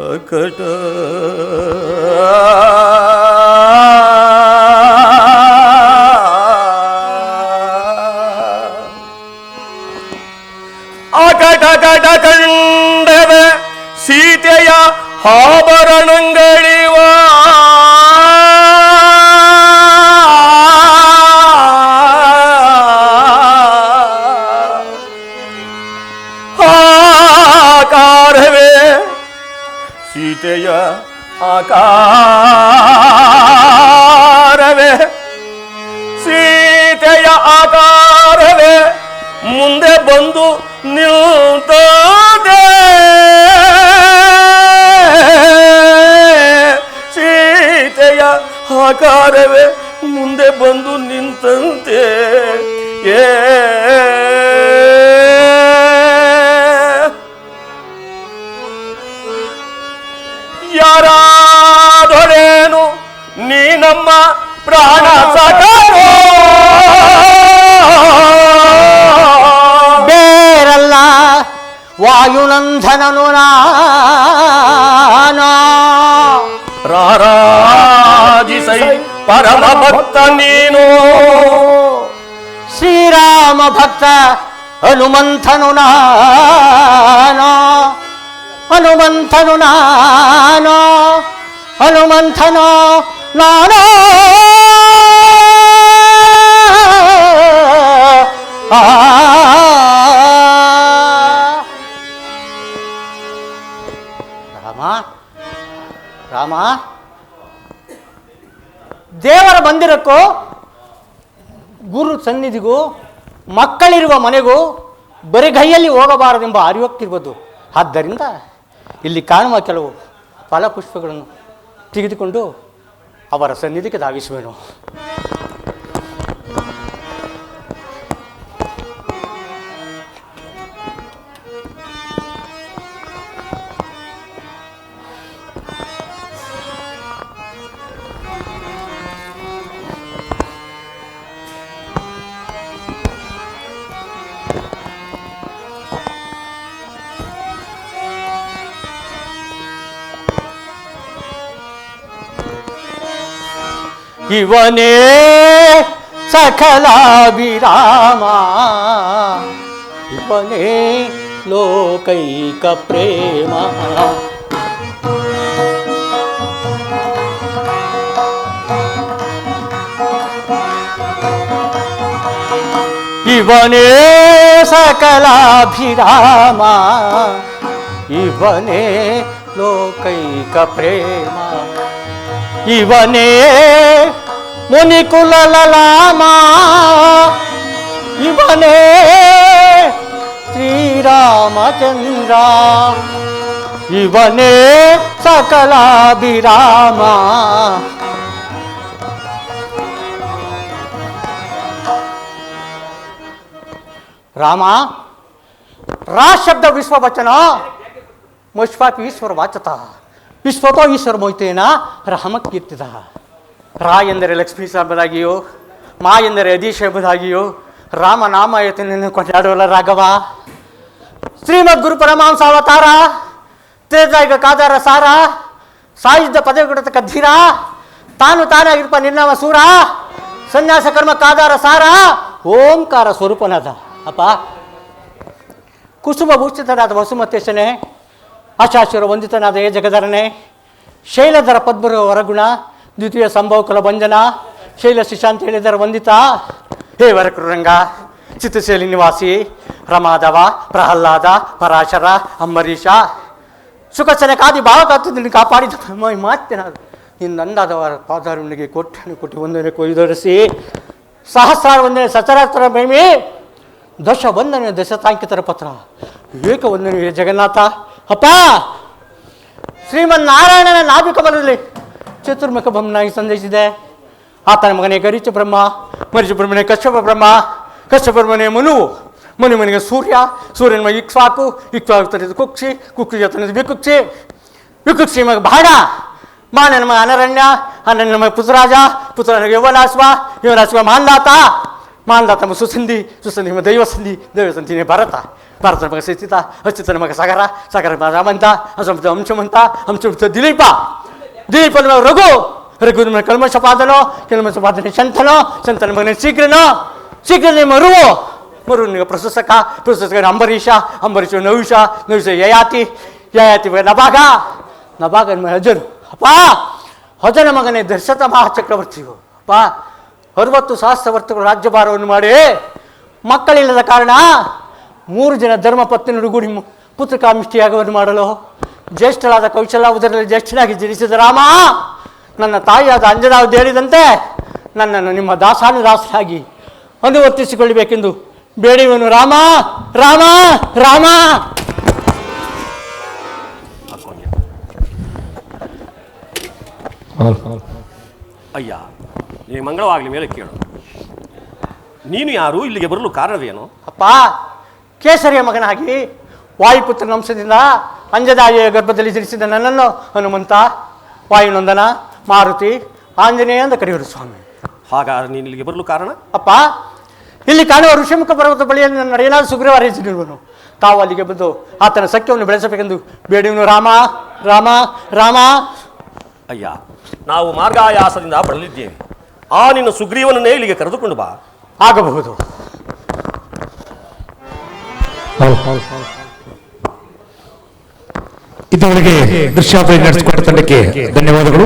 அக்கட அகடகட கண்டவ சீதையா ஆபரணங்களிவா ಆಕಾರವೇ ಸೀತೆಯ ಆಕಾರವೇ ಮುಂದೆ ಬಂದು ನಿಲ್ತದೆ ಸೀತೆಯ ಆಕಾರವೇ ಮುಂದೆ ಬಂದು ನಿಂತಂತೆ. ಏ ಯಾರಾದೊಡೇನು నేనమ్మ ప్రాణ సకారో బేరల్ల వాయునందనను రారాజిసై పరమ భక్త నేను శ్రీరామ భక్త హనుమంతను హనుమంతను హనుమంతను ನಾನು. ರಾಮ ರಾಮ. ದೇವರ ಮಂದಿರಕ್ಕೂ, ಗುರು ಸನ್ನಿಧಿಗೂ, ಮಕ್ಕಳಿರುವ ಮನೆಗೂ ಬರಿಗೈಯಲ್ಲಿ ಹೋಗಬಾರದೆಂಬ ಅರಿವಕ್ತಿರ್ಬೋದು ಆದ್ದರಿಂದ ಇಲ್ಲಿ ಕಾಣುವ ಕೆಲವು ಫಲಪುಷ್ಪಗಳನ್ನು ತೆಗೆದುಕೊಂಡು ಅವರ ಸನ್ನಿಧಿಗೆ ಧಾವಿಸುವೆನು ಇವನೇ ಸಕಲಾಭಿರಾಮ ಇವನೇ ಲೋಕೈಕ ಪ್ರೇಮ ಇವನೇ ಸಕಲಾಭಿರಾಮ ಇವನೇ ಲೋಕೈಕ ಪ್ರೇಮ ಇವನೇ ಮುನಿಕುಲಲಾಮ ಇವನೇ ಶ್ರೀರಾಮಚಂದ್ರ. ಇವನೇ ಸಕಲಾಭಿರಾಮ. ರಾಮ, ರಾ ಶಬ್ದ ವಿಶ್ವವಚನ. ಮುಷ್ಪಾಪಿ ಈಶ್ವರ ವಾಚತ. ವಿಶ್ವತೋ ಈಶ್ವರ ಮೊಯ್ತೇನ ರಾಮ ಕೀರ್ತಿದ. ರಾ ಎಂದರೆ ಲಕ್ಷ್ಮೀ ಸಾಬದಾಗಿಯೋ ಮಾ ಎಂದರೆ ಅದೀಶ ಎಂಬುದಾಗಿಯೋ ರಾಮ ನಾಮ ಯತನನ್ನು ಕೊಂಡಾಡುವಲ್ಲ ರಾಘವ. ಶ್ರೀಮದ್ ಗುರು ಪರಮಾಂಸ ಅವತಾರ ತೀರ್ಥಾಯಿಗ ಕಾದಾರ ಸಾರ ಸಾಯುಧ ಪದವಿ ಕೊಡತಕ್ಕ ಧೀರ, ತಾನು ತಾನಾಗಿರ್ಪ ನಿನ್ನವ ಸೂರ, ಸನ್ಯಾಸ ಕರ್ಮ ಕಾದಾರ ಸಾರ, ಓಂಕಾರ ಸ್ವರೂಪನಾದ. ಅಪ್ಪ, ಕುಸುಮ ಭೂಷಿತನಾದ ವಸುಮತೇಶನೇ ಆಚಾಚರ ವಂದಿತನಾದ ಏ ಜಗಧರನೇ ಶೈಲಧರ ಪದ್ಮರ ವರಗುಣ ದ್ವಿತೀಯ ಸಂಭವಕುಲ ಭಂಜನ. ಶೈಲ ಶಿಶಾ ಅಂತ ಹೇಳಿದರ ವಂದಿತ. ಹೇ ವರಕೃರಂಗ, ಚಿತ್ರಶೈಲಿ ನಿವಾಸಿ ರಮಾಧವ ಪ್ರಹ್ಲಾದ, ಪರಾಶರ, ಅಂಬರೀಷ. ಸುಖಸನೆ ಕಾದಿ ಭಾವಕಾತು ನಿನ್ನ ಕಾಪಾಡಿದ ನಾನು ನಿನ್ನ ಅಂದಾದವರ ಪಾದಾರುಣಿಗೆ ಕೊಟ್ಟನು ಕೊಟ್ಟು ಒಂದನೇ ಕೊಯ್ದೊರೆಸಿ ಸಹಸ್ರಾರ ಒಂದನೆ ಸಚರಾತ್ರ ಮೇಮಿ ದಶ ಒಂದನೇ ದಶತಾಂಕಿತರ ಪತ್ರ. ವಿವೇಕ ಒಂದನೇ ಜಗನ್ನಾಥ. ಅಪ್ಪ ಶ್ರೀಮನ್ ನಾರಾಯಣನ ನಾಭಿಕಮಲದಲ್ಲಿ ಚತುರ್ಮುಖ ಬ್ರಹ್ಮನಾಗಿ ಸಂದೇಶಿಸಿದೆ. ಆತನ ಮಗನೇ ಗರಿಚ ಬ್ರಹ್ಮ ಮರಿಚ ಬ್ರಹ್ಮನೇ ಕಶ್ಯಪ ಬ್ರಹ್ಮ ಕಶ್ಯಪ ಬ್ರಹ್ಮನೇ ಮನು. ಮನು ಮನೆಗೆ ಸೂರ್ಯ, ಸೂರ್ಯನ ಮಗ ಇಕ್ಷ್ವಾಕು ಇಕ್ಷ್ವಾಕು ತನಿದ ಕುಕ್ಷಿ ಕುಕ್ಷಿ ತನಿದ ವಿಕುಕ್ಷಿ. ವಿಕುಕ್ಷಿ ಮಗ ಬಾಣ ಬಾಣನ ಮಗ ಅನರಣ್ಯ ಅನರಣ್ಯ ಮಗ ಪುತ್ರರಾಜ ಪುತ್ರನಿಗೆ ಯುವನಾಶ್ವ ಯುವನಾಶ್ವ ಮಾಂದಾತ ಮಾಂದಾತ ಮಗ ಸುಸಂಧಿ ಸುಸಂಧಿ ಮಗ ದೈವಸಂಧಿ ದೈವಸಂಧಿನೇ ಭರತ. ಭಾರತನ ಮಗ ಸಚಿತ ಅಚ್ಯುತನ ಮಗ ಸಾಗರ ಸಾಗರ ಮಗ ರಾಮಂತ ಹಂಸಮುತ್ತ ಅಂಶಮಂತ ಅಂಶಮಂತ ದಿಲೀಪ. ದಿಲೀಪನ ರಘು ರಘು ಮಗ ಕಲ್ಮಶಪಾದನೋ ಕಲ್ಮಶಪಾದನೆ ಶಂತನೋ, ಶಂತನ ಮಗನೇ ಶೀಘ್ರನೋ, ಶೀಘ್ರನೇ ಮರುವು. ಮರು ನಿಮಗೆ ಪ್ರಶಸ್ತಕ ಪ್ರಶಸ್ತಕ ಅಂಬರೀಷ ಅಂಬರೀಷ ನವಿಷ ನವಿಷ ಯಯಾತಿ ಯಯಾತಿ ನಭಾಗ. ನಭಾಗನ ನಿಮ್ಮ ಅಜನು ಅಪ್ಪ ಹೊಜನ ಮಗನೇ ದರ್ಶತ ಮಹಾಚಕ್ರವರ್ತಿಯು. ಅಪ್ಪ, ಅರವತ್ತು ಸಹಸ್ರ ವರ್ತಗಳು ರಾಜ್ಯಭಾರವನ್ನು ಮಾಡಿ ಮಕ್ಕಳಿಲ್ಲದ ಕಾರಣ ಮೂರು ಜನ ಧರ್ಮಪತ್ನಿಯರು ಮು- ಪುತ್ರಕಾಮಿಷ್ಟಿಯಾಗವನ್ನು ಮಾಡಲು ಜ್ಯೇಷ್ಠರಾದ ಕೌಶಲ ಉದರಲ್ಲಿ ಜ್ಯೇಷ್ಠನಾಗಿ ಜನಿಸಿದ ರಾಮ ನನ್ನ ತಾಯಿಯಾದ ಅಂಜನಾವ್ ಹೇಳಿದಂತೆ ನನ್ನನ್ನು ನಿಮ್ಮ ದಾಸಾನುದಾಸರಾಗಿ ಅನುವರ್ತಿಸಿಕೊಳ್ಳಬೇಕೆಂದು ಬೇಡಿವನು ರಾಮ ರಾಮ ರಾಮ. ಅಯ್ಯ ನೀ ಮಂಗಳವಾಗಲಿ ಮೇಲೆ ಕೇಳು. ನೀನು ಯಾರು ಇಲ್ಲಿಗೆ ಬರಲು ಕಾರಣವೇನು? ಅಪ್ಪ ಕೇಸರಿಯ ಮಗನಾಗಿ ವಾಯುಪುತ್ರ ವಂಶದಿಂದ ಅಂಜದಾಯಿಯ ಗರ್ಭದಲ್ಲಿ ಜನಿಸಿದ ನನ್ನನ್ನು ಹನುಮಂತ ವಾಯುನಂದನ ಮಾರುತಿ ಆಂಜನೇಯ ಅಂತ ಕರೆಯುವರು ಸ್ವಾಮಿ. ಹಾಗಾದ್ರೆ ನೀನು ಇಲ್ಲಿಗೆ ಬರಲು ಕಾರಣ? ಅಪ್ಪ ಇಲ್ಲಿ ಕಾಣುವ ಋಷಿಮುಖ ಪರ್ವತ ಬಳಿಯನ್ನು ನಡೆಯಲಾದ ಸುಗ್ರೀವ ತಾವು ಅಲ್ಲಿಗೆ ಬಂದು ಆತನ ಸಖ್ಯವನ್ನು ಬೆಳೆಸಬೇಕೆಂದು ಬೇಡಿವನು ರಾಮ ರಾಮ ರಾಮ. ಅಯ್ಯ ನಾವು ಮಾರ್ಗಾಯಾಸದಿಂದ ಬರಲಿದ್ದೇವೆ. ಆ ನಿನ್ನ ಸುಗ್ರೀವನನ್ನೇ ಇಲ್ಲಿಗೆ ಕರೆದುಕೊಂಡು ಬಾ. ಆಗಬಹುದು. ಇದುವರೆಗೆ ದೃಶ್ಯಾವಳಿ ನಡೆಸಿಕೊಟ್ಟ ತಂಡಕ್ಕೆ ಧನ್ಯವಾದಗಳು.